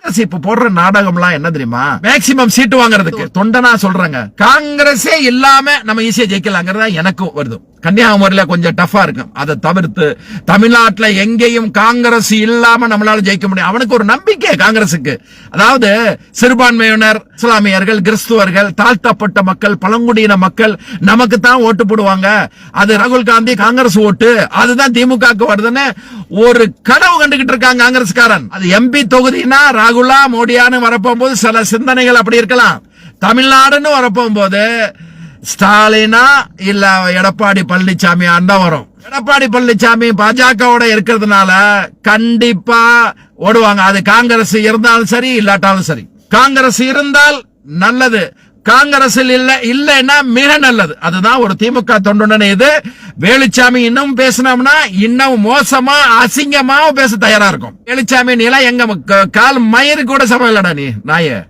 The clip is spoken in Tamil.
காங்கிரஸ் இப்ப போடுற நாடகம்லாம் என்ன தெரியுமா? மேக்சிமம் சீட்டு வாங்குறதுக்கு. தொண்டனா சொல்றாங்க. காங்கிரஸே இல்லாம நம்ம ஈஸியா ஜெயிக்கலாங்கிறதா எனக்கும் வருது. கன்னியாகுமரியில கொஞ்சம் டஃபா இருக்கும். அதை தவிர்த்து தமிழ்நாட்டுல எங்கேயும் காங்கிரஸ் இல்லாம நம்மளால ஜெயிக்க முடியும். அவனுக்கு ஒரு நம்பிக்கை காங்கிரசுக்கு அதாவது சிறுபான்மையினர் இஸ்லாமியர்கள் கிறிஸ்துவர்கள் தாழ்த்தப்பட்ட மக்கள் பழங்குடியின மக்கள் நமக்கு தான் ஓட்டு போடுவாங்க. அது ராகுல் காந்தி காங்கிரஸ் ஓட்டு. அதுதான் திமுகவுக்கு வருதுன்னு ஒரு கனவு கண்டுகிட்டு இருக்காங்க காங்கிரஸ்காரன். அது எம்பி தொகுதினா ராகுலா மோடியான்னு வரப்போகும்போது சில சிந்தனைகள் அப்படி இருக்கலாம். தமிழ்நாடுன்னு வரப்போகும்போது ஸ்டாலினா இல்ல எடப்பாடி பழனிசாமி அந்த வரும். எடப்பாடி பழனிசாமி பாஜகவோட இருக்கிறதுனால கண்டிப்பா ஓடுவாங்க. அது காங்கிரஸ் இருந்தாலும் சரி இல்லாட்டாலும் சரி. காங்கிரஸ் இருந்தால் நல்லது. காங்கிரஸில் இல்ல இல்லைன்னா மிக நல்லது. அதுதான் ஒரு திமுக தொண்டுடன் இது. வேலுச்சாமி இன்னும் பேசினோம்னா இன்னும் மோசமா அசிங்கமாவும் பேச தயாரா இருக்கும். வேலுச்சாமி நீலாம் எங்க க- கால் மயிறு கூட சமம் இல்லடா நீ நாயே.